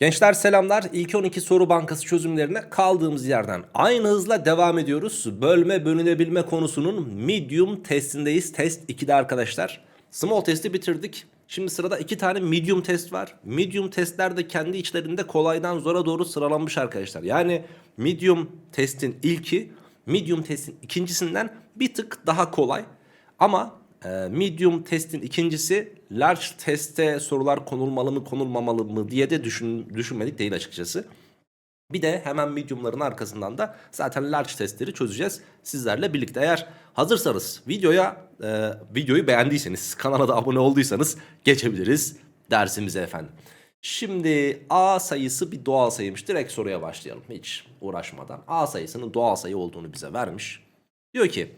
Gençler selamlar. İlk 12 soru bankası çözümlerine kaldığımız yerden aynı hızla devam ediyoruz. Bölme bölünebilme konusunun medium testindeyiz. Test 2'de arkadaşlar. Small testi bitirdik. Şimdi sırada iki tane medium test var. Medium testler de kendi içlerinde kolaydan zora doğru sıralanmış arkadaşlar. Yani medium testin ilki medium testin ikincisinden bir tık daha kolay. Ama e, medium testin ikincisi large teste sorular konulmalı mı konulmamalı mı diye de düşün, düşünmedik değil açıkçası. Bir de hemen mediumların arkasından da zaten large testleri çözeceğiz sizlerle birlikte. Eğer hazırsanız videoya e, videoyu beğendiyseniz kanala da abone olduysanız geçebiliriz dersimize efendim. Şimdi A sayısı bir doğal sayıymış. Direkt soruya başlayalım hiç uğraşmadan. A sayısının doğal sayı olduğunu bize vermiş. Diyor ki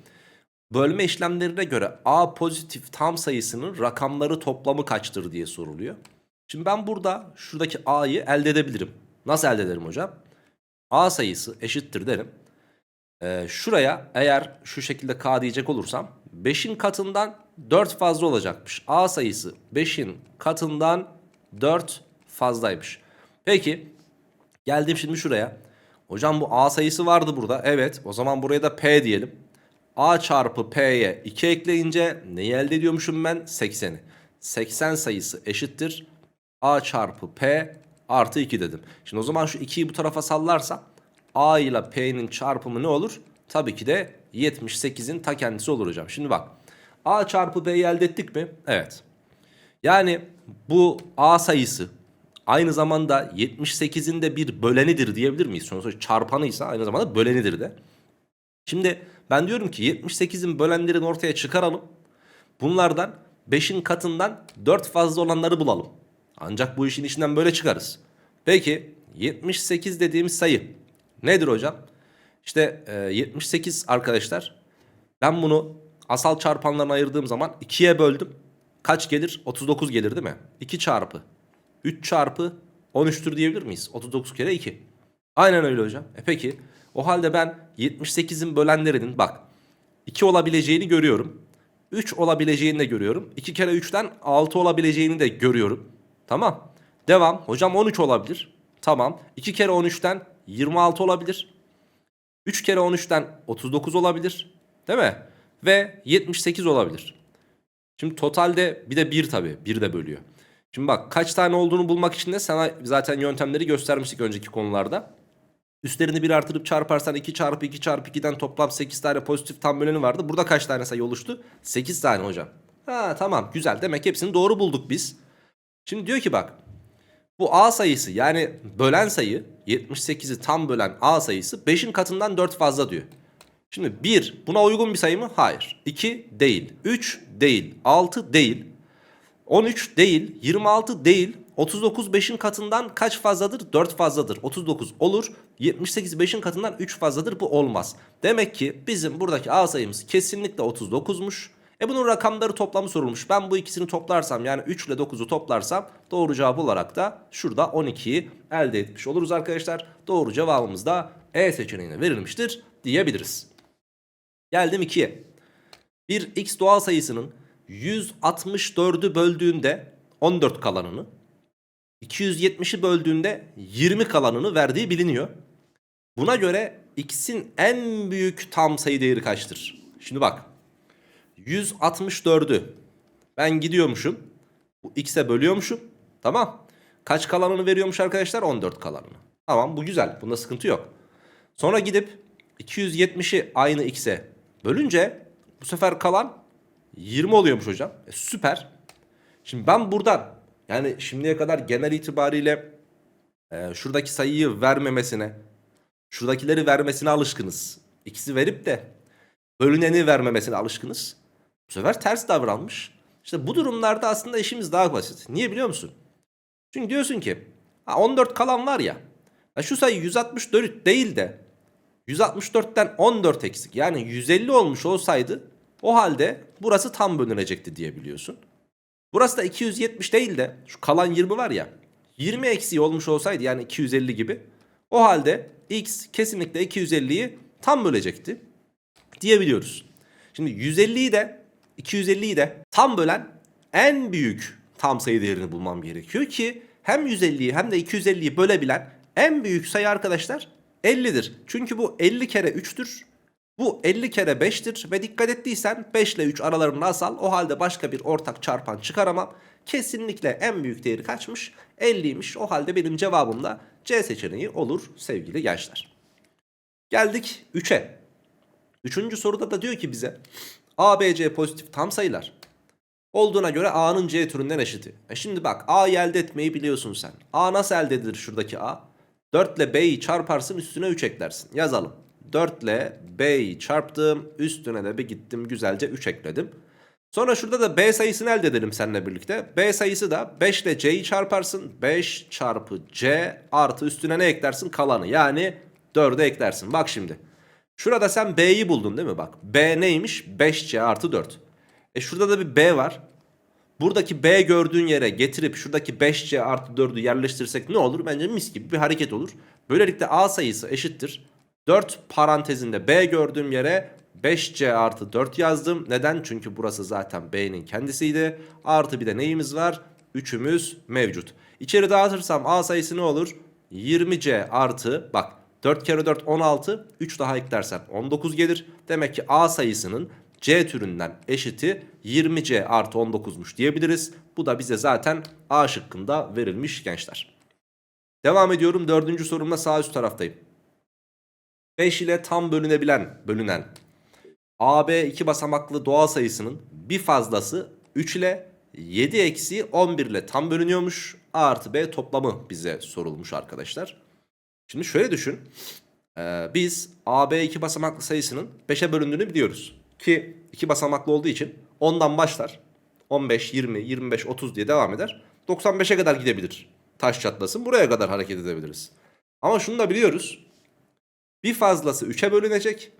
bölme işlemlerine göre A pozitif tam sayısının rakamları toplamı kaçtır diye soruluyor. Şimdi ben burada şuradaki A'yı elde edebilirim. Nasıl elde ederim hocam? A sayısı eşittir derim. Ee, şuraya eğer şu şekilde K diyecek olursam 5'in katından 4 fazla olacakmış. A sayısı 5'in katından 4 fazlaymış. Peki geldim şimdi şuraya. Hocam bu A sayısı vardı burada. Evet o zaman buraya da P diyelim. A çarpı P'ye 2 ekleyince neyi elde ediyormuşum ben? 80'i. 80 sayısı eşittir. A çarpı P artı 2 dedim. Şimdi o zaman şu 2'yi bu tarafa sallarsam A ile P'nin çarpımı ne olur? Tabii ki de 78'in ta kendisi olur hocam. Şimdi bak. A çarpı B'yi elde ettik mi? Evet. Yani bu A sayısı aynı zamanda 78'in de bir bölenidir diyebilir miyiz? Sonuçta çarpanıysa aynı zamanda bölenidir de. Şimdi ben diyorum ki 78'in bölenlerini ortaya çıkaralım. Bunlardan 5'in katından 4 fazla olanları bulalım. Ancak bu işin içinden böyle çıkarız. Peki 78 dediğimiz sayı nedir hocam? İşte e, 78 arkadaşlar. Ben bunu asal çarpanlarına ayırdığım zaman 2'ye böldüm. Kaç gelir? 39 gelir değil mi? 2 çarpı 3 çarpı 13'tür diyebilir miyiz? 39 kere 2. Aynen öyle hocam. E peki o halde ben 78'in bölenlerinin bak 2 olabileceğini görüyorum. 3 olabileceğini de görüyorum. 2 kere 3'ten 6 olabileceğini de görüyorum. Tamam. Devam. Hocam 13 olabilir. Tamam. 2 kere 13'ten 26 olabilir. 3 kere 13'ten 39 olabilir. Değil mi? Ve 78 olabilir. Şimdi totalde bir de 1 tabii. 1 de bölüyor. Şimdi bak kaç tane olduğunu bulmak için de sana zaten yöntemleri göstermiştik önceki konularda. Üstlerini bir artırıp çarparsan 2 çarpı 2 çarpı 2'den toplam 8 tane pozitif tam böleni vardı. Burada kaç tane sayı oluştu? 8 tane hocam. Ha tamam güzel demek hepsini doğru bulduk biz. Şimdi diyor ki bak bu A sayısı yani bölen sayı 78'i tam bölen A sayısı 5'in katından 4 fazla diyor. Şimdi 1 buna uygun bir sayı mı? Hayır. 2 değil. 3 değil. 6 değil. 13 değil. 26 değil. 39 5'in katından kaç fazladır? 4 fazladır. 39 olur. 78 5'in katından 3 fazladır. Bu olmaz. Demek ki bizim buradaki A sayımız kesinlikle 39'muş. E bunun rakamları toplamı sorulmuş. Ben bu ikisini toplarsam yani 3 ile 9'u toplarsam doğru cevap olarak da şurada 12'yi elde etmiş oluruz arkadaşlar. Doğru cevabımız da E seçeneğine verilmiştir diyebiliriz. Geldim 2'ye. Bir x doğal sayısının 164'ü böldüğünde 14 kalanını 270'i böldüğünde 20 kalanını verdiği biliniyor. Buna göre x'in en büyük tam sayı değeri kaçtır? Şimdi bak 164'ü ben gidiyormuşum. Bu x'e bölüyormuşum. Tamam. Kaç kalanını veriyormuş arkadaşlar? 14 kalanını. Tamam bu güzel. Bunda sıkıntı yok. Sonra gidip 270'i aynı x'e bölünce bu sefer kalan 20 oluyormuş hocam. E, süper. Şimdi ben buradan yani şimdiye kadar genel itibariyle e, şuradaki sayıyı vermemesine, şuradakileri vermesine alışkınız. İkisi verip de bölüneni vermemesine alışkınız. Bu sefer ters davranmış. İşte bu durumlarda aslında işimiz daha basit. Niye biliyor musun? Çünkü diyorsun ki ha 14 kalan var ya şu sayı 164 değil de 164'ten 14 eksik yani 150 olmuş olsaydı o halde burası tam bölünecekti diyebiliyorsun. Burası da 270 değil de şu kalan 20 var ya 20 eksiği olmuş olsaydı yani 250 gibi o halde x kesinlikle 250'yi tam bölecekti diyebiliyoruz. Şimdi 150'yi de 250'yi de tam bölen en büyük tam sayı değerini bulmam gerekiyor ki hem 150'yi hem de 250'yi bölebilen en büyük sayı arkadaşlar 50'dir. Çünkü bu 50 kere 3'tür. Bu 50 kere 5'tir ve dikkat ettiysen 5 ile 3 aralarında asal o halde başka bir ortak çarpan çıkaramam. Kesinlikle en büyük değeri kaçmış? 50'ymiş. O halde benim cevabım da C seçeneği olur sevgili gençler. Geldik 3'e. Üçüncü soruda da diyor ki bize A, B, C pozitif tam sayılar olduğuna göre A'nın C türünden eşiti. E şimdi bak A'yı elde etmeyi biliyorsun sen. A nasıl elde edilir şuradaki A? 4 ile B'yi çarparsın üstüne 3 eklersin. Yazalım. 4 ile B'yi çarptım üstüne de bir gittim güzelce 3 ekledim. Sonra şurada da B sayısını elde edelim seninle birlikte. B sayısı da 5 ile C'yi çarparsın. 5 çarpı C artı üstüne ne eklersin? Kalanı yani 4'e eklersin. Bak şimdi. Şurada sen B'yi buldun değil mi? Bak B neymiş? 5C artı 4. E şurada da bir B var. Buradaki B gördüğün yere getirip şuradaki 5C artı 4'ü yerleştirsek ne olur? Bence mis gibi bir hareket olur. Böylelikle A sayısı eşittir. 4 parantezinde B gördüğüm yere 5C artı 4 yazdım. Neden? Çünkü burası zaten B'nin kendisiydi. Artı bir de neyimiz var? 3'ümüz mevcut. İçeri dağıtırsam A sayısı ne olur? 20C artı bak 4 kere 4 16 3 daha eklersen 19 gelir. Demek ki A sayısının C türünden eşiti 20C artı 19'muş diyebiliriz. Bu da bize zaten A şıkkında verilmiş gençler. Devam ediyorum dördüncü sorumla sağ üst taraftayım. 5 ile tam bölünebilen, bölünen AB iki basamaklı doğal sayısının bir fazlası 3 ile 7 eksi 11 ile tam bölünüyormuş. A artı B toplamı bize sorulmuş arkadaşlar. Şimdi şöyle düşün. Ee, biz AB iki basamaklı sayısının 5'e bölündüğünü biliyoruz. Ki iki basamaklı olduğu için 10'dan başlar. 15, 20, 25, 30 diye devam eder. 95'e kadar gidebilir. Taş çatlasın buraya kadar hareket edebiliriz. Ama şunu da biliyoruz. Bir fazlası 3'e bölünecek.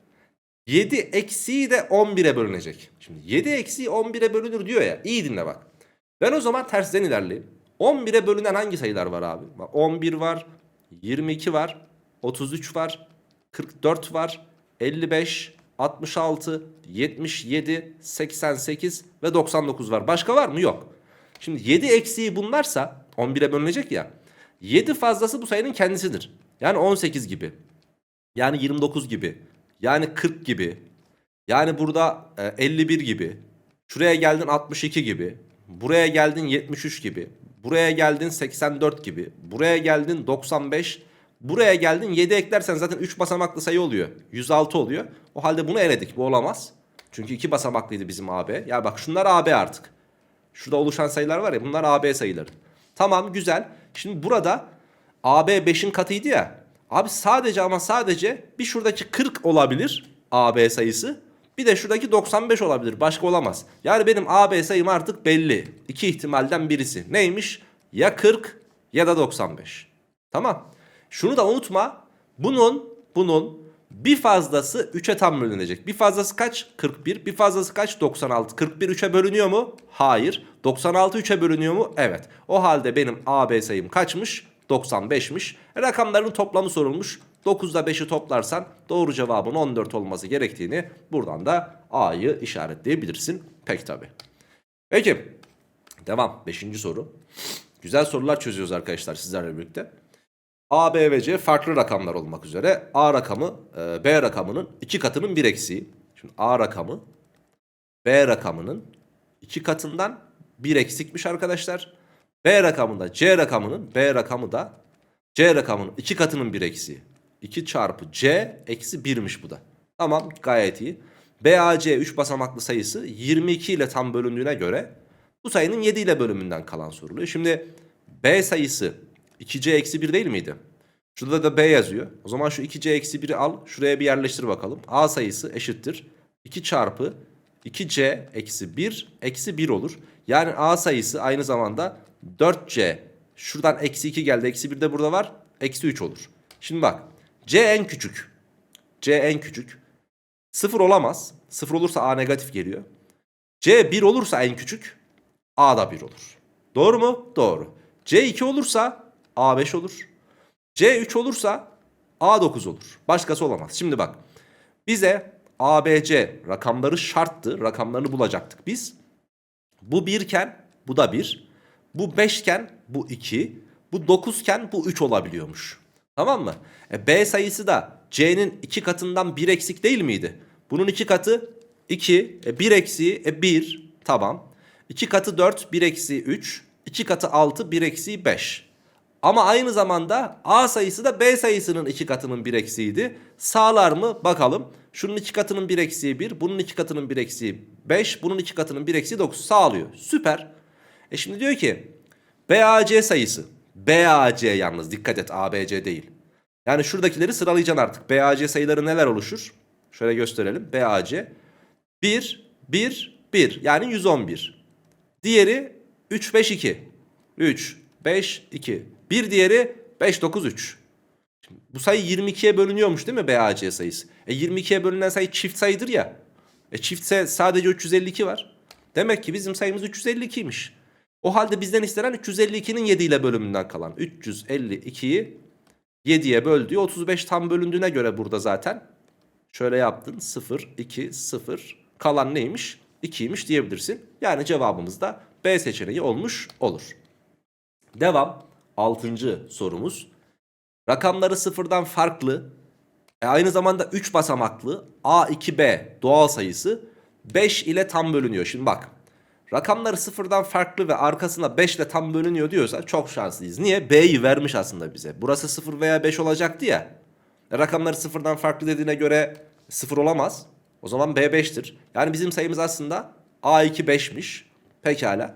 7 eksiği de 11'e bölünecek. Şimdi 7 eksiği 11'e bölünür diyor ya. İyi dinle bak. Ben o zaman tersten ilerleyeyim. 11'e bölünen hangi sayılar var abi? Bak 11 var, 22 var, 33 var, 44 var, 55, 66, 77, 88 ve 99 var. Başka var mı? Yok. Şimdi 7 eksiği bunlarsa 11'e bölünecek ya. 7 fazlası bu sayının kendisidir. Yani 18 gibi. Yani 29 gibi. Yani 40 gibi. Yani burada e, 51 gibi. Şuraya geldin 62 gibi. Buraya geldin 73 gibi. Buraya geldin 84 gibi. Buraya geldin 95. Buraya geldin 7 eklersen zaten 3 basamaklı sayı oluyor. 106 oluyor. O halde bunu eledik. Bu olamaz. Çünkü 2 basamaklıydı bizim AB. Ya bak şunlar AB artık. Şurada oluşan sayılar var ya bunlar AB sayıları. Tamam güzel. Şimdi burada AB 5'in katıydı ya. Abi sadece ama sadece bir şuradaki 40 olabilir AB sayısı. Bir de şuradaki 95 olabilir. Başka olamaz. Yani benim AB sayım artık belli. İki ihtimalden birisi. Neymiş? Ya 40 ya da 95. Tamam. Şunu da unutma. Bunun bunun bir fazlası 3'e tam bölünecek. Bir fazlası kaç? 41. Bir fazlası kaç? 96. 41 3'e bölünüyor mu? Hayır. 96 3'e bölünüyor mu? Evet. O halde benim AB sayım kaçmış? 95'miş. E, rakamların toplamı sorulmuş. 9'da 5'i toplarsan doğru cevabın 14 olması gerektiğini buradan da A'yı işaretleyebilirsin. Pek tabi. Peki. Devam. 5. soru. Güzel sorular çözüyoruz arkadaşlar sizlerle birlikte. A, B ve C farklı rakamlar olmak üzere A rakamı e, B rakamının iki katının bir eksiği. Şimdi A rakamı B rakamının iki katından bir eksikmiş arkadaşlar. B rakamında C rakamının B rakamı da C rakamının iki katının bir eksiği. 2 çarpı C eksi 1'miş bu da. Tamam gayet iyi. BAC 3 basamaklı sayısı 22 ile tam bölündüğüne göre bu sayının 7 ile bölümünden kalan soruluyor. Şimdi B sayısı 2C eksi 1 değil miydi? Şurada da B yazıyor. O zaman şu 2C eksi 1'i al şuraya bir yerleştir bakalım. A sayısı eşittir. 2 çarpı 2C eksi 1 eksi 1 olur. Yani A sayısı aynı zamanda 4C. Şuradan eksi 2 geldi. Eksi 1 de burada var. Eksi 3 olur. Şimdi bak. C en küçük. C en küçük. 0 olamaz. 0 olursa A negatif geliyor. C 1 olursa en küçük. A da 1 olur. Doğru mu? Doğru. C 2 olursa A 5 olur. C 3 olursa A 9 olur. Başkası olamaz. Şimdi bak. Bize ABC rakamları şarttı. Rakamlarını bulacaktık biz. Bu 1 iken bu da 1. Bu 5 iken bu 2. Bu 9 iken bu 3 olabiliyormuş. Tamam mı? E, B sayısı da C'nin 2 katından 1 eksik değil miydi? Bunun 2 katı 2, e, 1 eksiği e, 1. Tamam. 2 katı 4, 1 eksiği 3. 2 katı 6, 1 eksiği 5. Ama aynı zamanda A sayısı da B sayısının 2 katının 1 eksiğiydi. Sağlar mı? Bakalım. Şunun 2 katının 1 eksiği 1, bunun 2 katının 1 eksiği 5, bunun 2 katının 1 eksiği 9 sağlıyor. Süper. E şimdi diyor ki BAC sayısı. BAC yalnız dikkat et ABC değil. Yani şuradakileri sıralayacaksın artık. BAC sayıları neler oluşur? Şöyle gösterelim. BAC 1, 1, 1 yani 111. Diğeri 3, 5, 2. 3, 5, 2. Bir diğeri 5, 9, 3. Şimdi bu sayı 22'ye bölünüyormuş değil mi BAC sayısı? E 22'ye bölünen sayı çift sayıdır ya. E çiftse sadece 352 var. Demek ki bizim sayımız 352'ymiş. O halde bizden istenen 352'nin 7 ile bölümünden kalan 352'yi 7'ye böldüğü 35 tam bölündüğüne göre burada zaten şöyle yaptın 0 2 0 kalan neymiş 2'ymiş diyebilirsin. Yani cevabımız da B seçeneği olmuş olur. Devam 6. sorumuz. Rakamları sıfırdan farklı e aynı zamanda 3 basamaklı A2B doğal sayısı 5 ile tam bölünüyor. Şimdi bak rakamları sıfırdan farklı ve arkasına 5 ile tam bölünüyor diyorsa çok şanslıyız. Niye? B'yi vermiş aslında bize. Burası 0 veya 5 olacaktı ya. Rakamları sıfırdan farklı dediğine göre 0 olamaz. O zaman B 5'tir. Yani bizim sayımız aslında A2 5'miş. Pekala.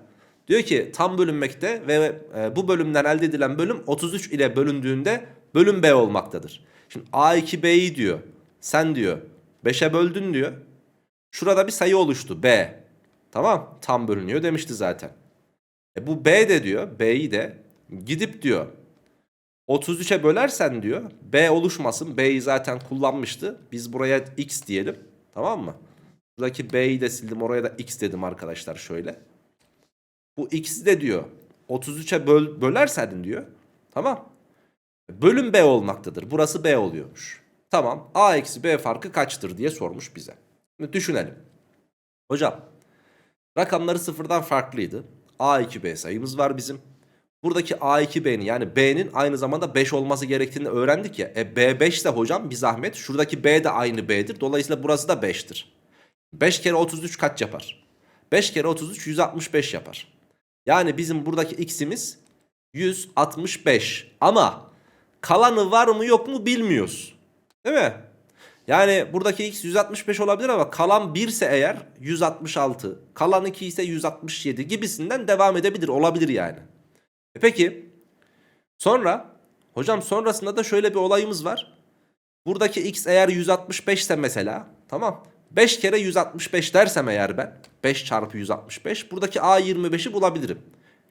Diyor ki tam bölünmekte ve e, bu bölümden elde edilen bölüm 33 ile bölündüğünde bölüm B olmaktadır. Şimdi A2 B'yi diyor. Sen diyor 5'e böldün diyor. Şurada bir sayı oluştu B. Tamam tam bölünüyor demişti zaten. E bu B de diyor B'yi de gidip diyor 33'e bölersen diyor B oluşmasın. B'yi zaten kullanmıştı. Biz buraya X diyelim. Tamam mı? Buradaki B'yi de sildim oraya da X dedim arkadaşlar şöyle. Bu X'i de diyor 33'e böl bölersen diyor. Tamam. Bölüm B olmaktadır. Burası B oluyormuş. Tamam. A eksi B farkı kaçtır diye sormuş bize. Düşünelim. Hocam rakamları sıfırdan farklıydı. A2B sayımız var bizim. Buradaki A2B'nin yani B'nin aynı zamanda 5 olması gerektiğini öğrendik ya. E B 5 ise hocam bir zahmet şuradaki B de aynı B'dir. Dolayısıyla burası da 5'tir. 5 kere 33 kaç yapar? 5 kere 33 165 yapar. Yani bizim buradaki x'imiz 165. Ama kalanı var mı yok mu bilmiyoruz. Değil mi? Yani buradaki x 165 olabilir ama kalan 1 ise eğer 166. Kalan 2 ise 167 gibisinden devam edebilir. Olabilir yani. E peki sonra hocam sonrasında da şöyle bir olayımız var. Buradaki x eğer 165 ise mesela tamam 5 kere 165 dersem eğer ben 5 çarpı 165 buradaki A25'i bulabilirim.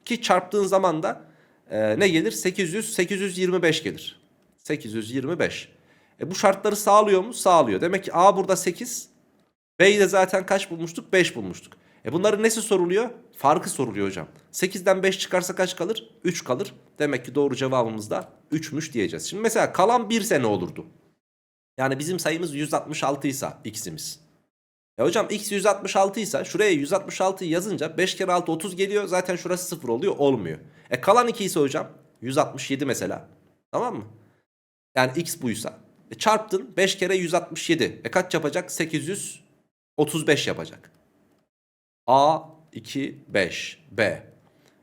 Ki çarptığın zaman da e, ne gelir? 800 825 gelir. 825. E bu şartları sağlıyor mu? Sağlıyor. Demek ki A burada 8. B'yi de zaten kaç bulmuştuk? 5 bulmuştuk. E bunların nesi soruluyor? Farkı soruluyor hocam. 8'den 5 çıkarsa kaç kalır? 3 kalır. Demek ki doğru cevabımız da 3'müş diyeceğiz. Şimdi mesela kalan 1 sene olurdu. Yani bizim sayımız 166 ise x'imiz. Ya hocam x 166 ise şuraya 166'yı yazınca 5 kere 6 30 geliyor. Zaten şurası 0 oluyor. Olmuyor. E kalan 2 ise hocam 167 mesela. Tamam mı? Yani x buysa. E çarptın 5 kere 167. E kaç yapacak? 835 yapacak. A 2 5 B.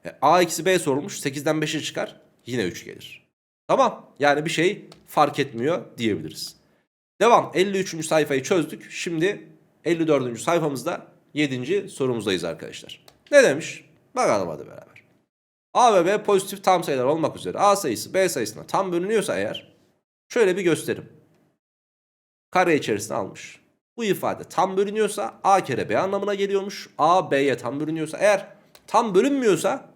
E, A eksi B sorulmuş. 8'den 5'i çıkar. Yine 3 gelir. Tamam. Yani bir şey fark etmiyor diyebiliriz. Devam. 53. sayfayı çözdük. Şimdi 54. sayfamızda 7. sorumuzdayız arkadaşlar. Ne demiş? Bakalım hadi beraber. A ve B pozitif tam sayılar olmak üzere A sayısı B sayısına tam bölünüyorsa eğer şöyle bir gösterim. Kare içerisine almış. Bu ifade tam bölünüyorsa A kere B anlamına geliyormuş. A B'ye tam bölünüyorsa eğer tam bölünmüyorsa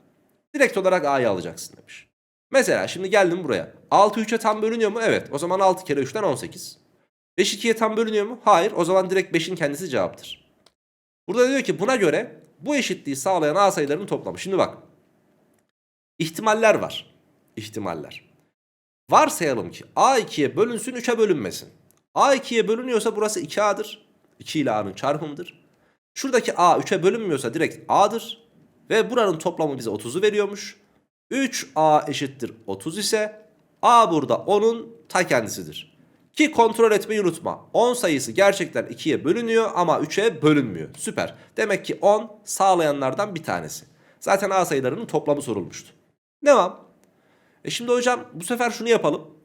direkt olarak A'yı alacaksın demiş. Mesela şimdi geldim buraya. 6 3'e tam bölünüyor mu? Evet. O zaman 6 kere 3'ten 18. 5 2'ye tam bölünüyor mu? Hayır. O zaman direkt 5'in kendisi cevaptır. Burada diyor ki buna göre bu eşitliği sağlayan A sayılarının toplamı. Şimdi bak. İhtimaller var. İhtimaller. Varsayalım ki A 2'ye bölünsün 3'e bölünmesin. A 2'ye bölünüyorsa burası 2A'dır. 2 ile A'nın çarpımıdır. Şuradaki A 3'e bölünmüyorsa direkt A'dır. Ve buranın toplamı bize 30'u veriyormuş. 3A eşittir 30 ise A burada 10'un ta kendisidir. Ki kontrol etmeyi unutma. 10 sayısı gerçekten 2'ye bölünüyor ama 3'e bölünmüyor. Süper. Demek ki 10 sağlayanlardan bir tanesi. Zaten A sayılarının toplamı sorulmuştu. Devam. E şimdi hocam bu sefer şunu yapalım.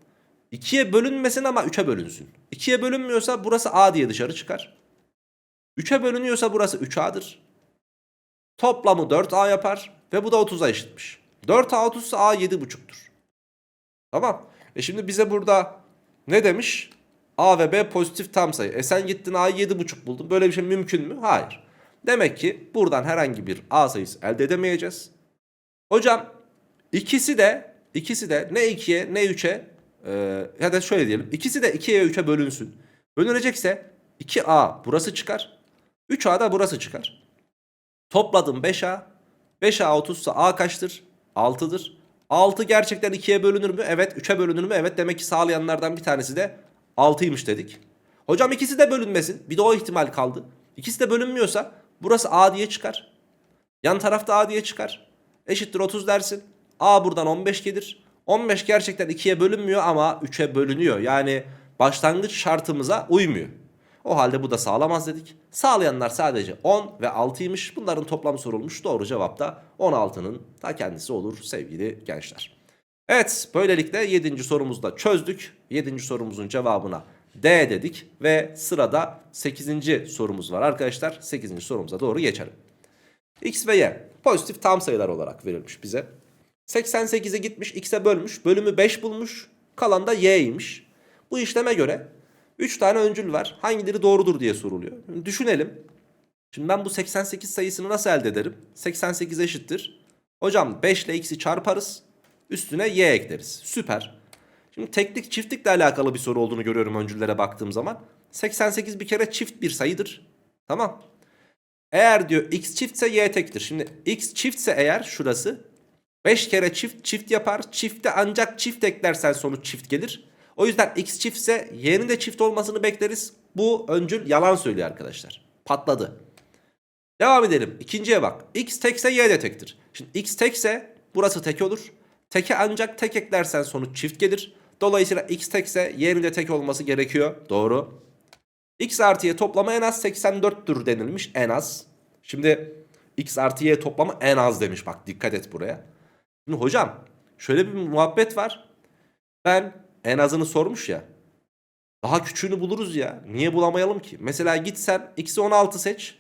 2'ye bölünmesin ama 3'e bölünsün. 2'ye bölünmüyorsa burası A diye dışarı çıkar. 3'e bölünüyorsa burası 3A'dır. Toplamı 4A yapar ve bu da 30'a eşitmiş. 4A 30 ise A 7,5'tur. Tamam. E şimdi bize burada ne demiş? A ve B pozitif tam sayı. E sen gittin A'yı 7,5 buldun. Böyle bir şey mümkün mü? Hayır. Demek ki buradan herhangi bir A sayısı elde edemeyeceğiz. Hocam ikisi de ikisi de ne 2'ye ne 3'e e, ya da şöyle diyelim. İkisi de 2'ye 3'e bölünsün. Bölünecekse 2A burası çıkar. 3A da burası çıkar. Topladım 5A. 5A 30 ise A kaçtır? 6'dır. 6 gerçekten 2'ye bölünür mü? Evet. 3'e bölünür mü? Evet. Demek ki sağlayanlardan bir tanesi de 6'ymış dedik. Hocam ikisi de bölünmesin. Bir de o ihtimal kaldı. İkisi de bölünmüyorsa burası A diye çıkar. Yan tarafta A diye çıkar. Eşittir 30 dersin. A buradan 15 gelir. 15 gerçekten 2'ye bölünmüyor ama 3'e bölünüyor. Yani başlangıç şartımıza uymuyor. O halde bu da sağlamaz dedik. Sağlayanlar sadece 10 ve 6'ymış. Bunların toplamı sorulmuş. Doğru cevap da 16'nın ta kendisi olur sevgili gençler. Evet böylelikle 7. sorumuzu da çözdük. 7. sorumuzun cevabına D dedik ve sırada 8. sorumuz var arkadaşlar. 8. sorumuza doğru geçelim. X ve Y pozitif tam sayılar olarak verilmiş bize. 88'e gitmiş x'e bölmüş. Bölümü 5 bulmuş. Kalan da y'ymiş. Bu işleme göre 3 tane öncül var. Hangileri doğrudur diye soruluyor. Düşünelim. Şimdi ben bu 88 sayısını nasıl elde ederim? 88 eşittir. Hocam 5 ile x'i çarparız. Üstüne y ekleriz. Süper. Şimdi teklik çiftlikle alakalı bir soru olduğunu görüyorum öncüllere baktığım zaman. 88 bir kere çift bir sayıdır. Tamam. Eğer diyor x çiftse y tektir. Şimdi x çiftse eğer şurası 5 kere çift çift yapar. Çifte ancak çift eklersen sonuç çift gelir. O yüzden x çiftse y'nin de çift olmasını bekleriz. Bu öncül yalan söylüyor arkadaşlar. Patladı. Devam edelim. İkinciye bak. x tekse y de tektir. Şimdi x tekse burası tek olur. Teke ancak tek eklersen sonuç çift gelir. Dolayısıyla x tekse y'nin de tek olması gerekiyor. Doğru. x artı y toplamı en az 84'tür denilmiş. En az. Şimdi x artı y toplamı en az demiş. Bak dikkat et buraya. Şimdi hocam şöyle bir muhabbet var. Ben en azını sormuş ya. Daha küçüğünü buluruz ya. Niye bulamayalım ki? Mesela git sen x'i 16 seç.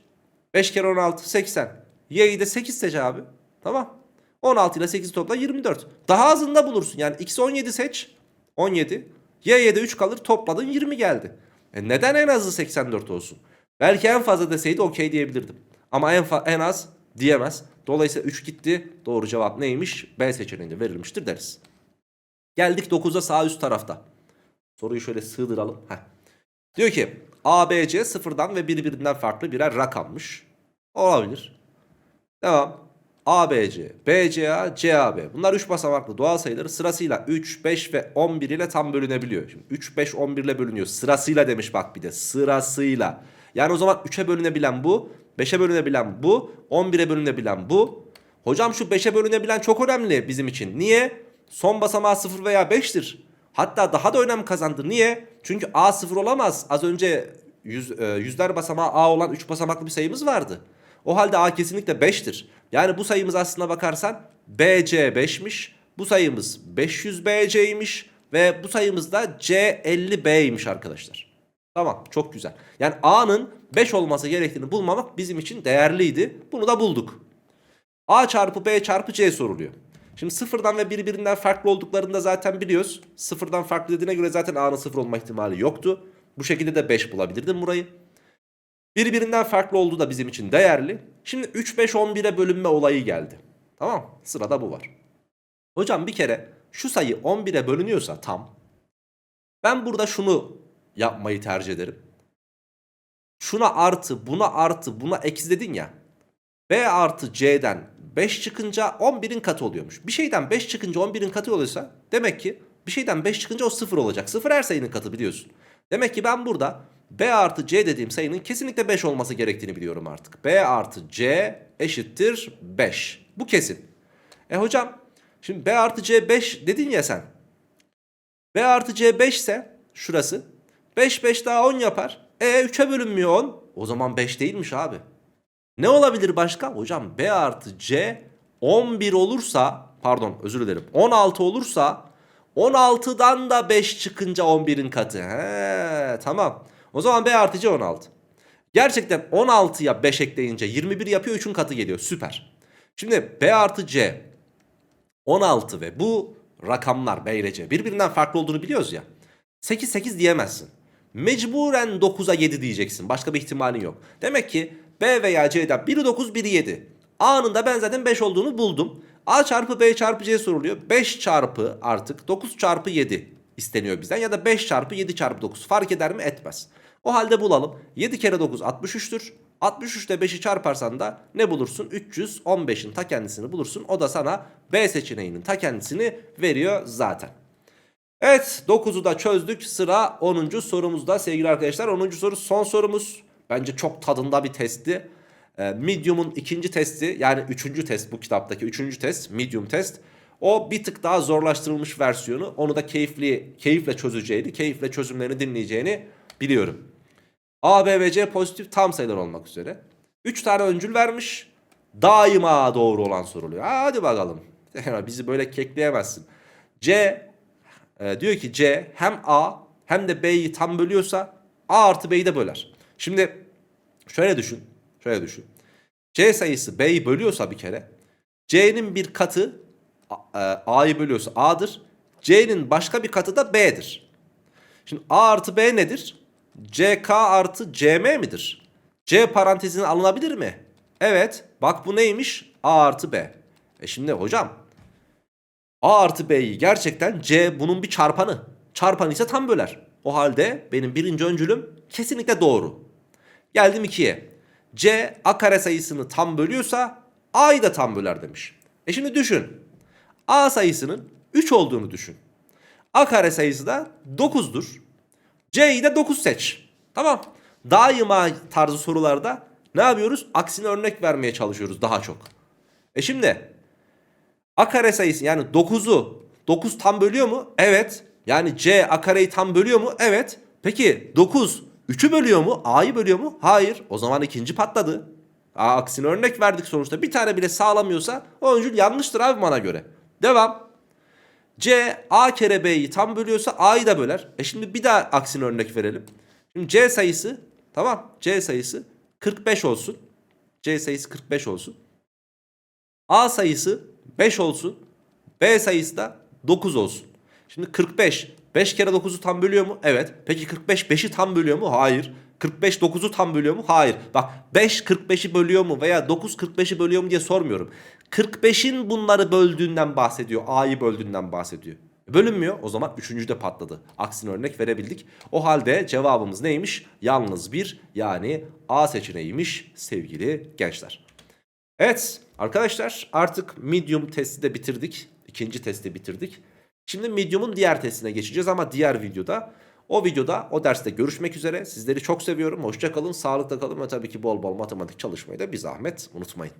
5 kere 16 80. Y'yi de 8 seç abi. Tamam. 16 ile 8'i topla 24. Daha azını da bulursun. Yani x'i 17 seç. 17. Y'ye de 3 kalır topladın 20 geldi. E neden en azı 84 olsun? Belki en fazla deseydi okey diyebilirdim. Ama en, en az diyemez. Dolayısıyla 3 gitti. Doğru cevap neymiş? B seçeneğinde verilmiştir deriz. Geldik 9'a sağ üst tarafta. Soruyu şöyle sığdıralım. Heh. Diyor ki ABC sıfırdan ve birbirinden farklı birer rakammış. Olabilir. Devam. ABC, BCA, CAB. Bunlar 3 basamaklı doğal sayıları sırasıyla 3, 5 ve 11 ile tam bölünebiliyor. Şimdi 3, 5, 11 ile bölünüyor. Sırasıyla demiş bak bir de. Sırasıyla. Yani o zaman 3'e bölünebilen bu, 5'e bölünebilen bu, 11'e bölünebilen bu. Hocam şu 5'e bölünebilen çok önemli bizim için. Niye? Son basamağı 0 veya 5'tir. Hatta daha da önem kazandı. Niye? Çünkü A 0 olamaz. Az önce yüz, e, yüzler basamağı A olan 3 basamaklı bir sayımız vardı. O halde A kesinlikle 5'tir. Yani bu sayımız aslına bakarsan BC 5'miş. Bu sayımız 500BC'ymiş. Ve bu sayımız da C50B'ymiş arkadaşlar. Tamam çok güzel. Yani A'nın 5 olması gerektiğini bulmamak bizim için değerliydi. Bunu da bulduk. A çarpı B çarpı C soruluyor. Şimdi sıfırdan ve birbirinden farklı olduklarını da zaten biliyoruz. Sıfırdan farklı dediğine göre zaten A'nın sıfır olma ihtimali yoktu. Bu şekilde de 5 bulabilirdim burayı. Birbirinden farklı olduğu da bizim için değerli. Şimdi 3, 5, 11'e bölünme olayı geldi. Tamam sırada bu var. Hocam bir kere şu sayı 11'e bölünüyorsa tam. Ben burada şunu yapmayı tercih ederim. Şuna artı, buna artı, buna eksi dedin ya. B artı C'den 5 çıkınca 11'in katı oluyormuş. Bir şeyden 5 çıkınca 11'in katı oluyorsa demek ki bir şeyden 5 çıkınca o 0 olacak. 0 her sayının katı biliyorsun. Demek ki ben burada B artı C dediğim sayının kesinlikle 5 olması gerektiğini biliyorum artık. B artı C eşittir 5. Bu kesin. E hocam Şimdi B artı C 5 dedin ya sen. B artı C 5 ise şurası. 5 5 daha 10 yapar. E 3'e bölünmüyor 10. O zaman 5 değilmiş abi. Ne olabilir başka? Hocam B artı C 11 olursa pardon özür dilerim 16 olursa 16'dan da 5 çıkınca 11'in katı. He tamam. O zaman B artı C 16. Gerçekten 16'ya 5 ekleyince 21 yapıyor 3'ün katı geliyor. Süper. Şimdi B artı C 16 ve bu rakamlar B ile C birbirinden farklı olduğunu biliyoruz ya. 8 8 diyemezsin. Mecburen 9'a 7 diyeceksin. Başka bir ihtimalin yok. Demek ki B veya C'den biri 9 biri 7. A'nın da ben zaten 5 olduğunu buldum. A çarpı B çarpı C soruluyor. 5 çarpı artık 9 çarpı 7 isteniyor bizden. Ya da 5 çarpı 7 çarpı 9 fark eder mi? Etmez. O halde bulalım. 7 kere 9 63'tür. 63 ile 5'i çarparsan da ne bulursun? 315'in ta kendisini bulursun. O da sana B seçeneğinin ta kendisini veriyor zaten. Evet 9'u da çözdük. Sıra 10. sorumuzda sevgili arkadaşlar. 10. soru son sorumuz. Bence çok tadında bir testti. Ee, Medium'un ikinci testi yani üçüncü test bu kitaptaki üçüncü test Medium test. O bir tık daha zorlaştırılmış versiyonu. Onu da keyifli keyifle çözeceğini, keyifle çözümlerini dinleyeceğini biliyorum. A, B ve C pozitif tam sayılar olmak üzere. 3 tane öncül vermiş. Daima doğru olan soruluyor. Hadi bakalım. Bizi böyle kekleyemezsin. C e, diyor ki C hem A hem de B'yi tam bölüyorsa A artı B'yi de böler. Şimdi şöyle düşün. Şöyle düşün. C sayısı B'yi bölüyorsa bir kere C'nin bir katı e, A'yı bölüyorsa A'dır. C'nin başka bir katı da B'dir. Şimdi A artı B nedir? CK artı CM midir? C parantezine alınabilir mi? Evet. Bak bu neymiş? A artı B. E şimdi hocam A artı B'yi gerçekten C bunun bir çarpanı. Çarpanı ise tam böler. O halde benim birinci öncülüm kesinlikle doğru. Geldim 2'ye. C A kare sayısını tam bölüyorsa A'yı da tam böler demiş. E şimdi düşün. A sayısının 3 olduğunu düşün. A kare sayısı da 9'dur. C'yi de 9 seç. Tamam. Daima tarzı sorularda ne yapıyoruz? Aksine örnek vermeye çalışıyoruz daha çok. E şimdi A kare sayısı yani 9'u 9 tam bölüyor mu? Evet. Yani C A kareyi tam bölüyor mu? Evet. Peki 9 3'ü bölüyor mu? A'yı bölüyor mu? Hayır. O zaman ikinci patladı. A aksine örnek verdik sonuçta. Bir tane bile sağlamıyorsa o öncül yanlıştır abi bana göre. Devam. C A kere B'yi tam bölüyorsa A'yı da böler. E şimdi bir daha aksine örnek verelim. Şimdi C sayısı tamam C sayısı 45 olsun. C sayısı 45 olsun. A sayısı 5 olsun. B sayısı da 9 olsun. Şimdi 45 5 kere 9'u tam bölüyor mu? Evet. Peki 45 5'i tam bölüyor mu? Hayır. 45 9'u tam bölüyor mu? Hayır. Bak 5 45'i bölüyor mu veya 9 45'i bölüyor mu diye sormuyorum. 45'in bunları böldüğünden bahsediyor. A'yı böldüğünden bahsediyor. Bölünmüyor. O zaman üçüncü de patladı. Aksine örnek verebildik. O halde cevabımız neymiş? Yalnız bir yani A seçeneğiymiş sevgili gençler. Evet arkadaşlar artık medium testi de bitirdik. İkinci testi bitirdik. Şimdi medium'un diğer testine geçeceğiz ama diğer videoda. O videoda o derste görüşmek üzere. Sizleri çok seviyorum. Hoşça kalın, sağlıkla kalın ve tabii ki bol bol matematik çalışmayı da bir zahmet unutmayın.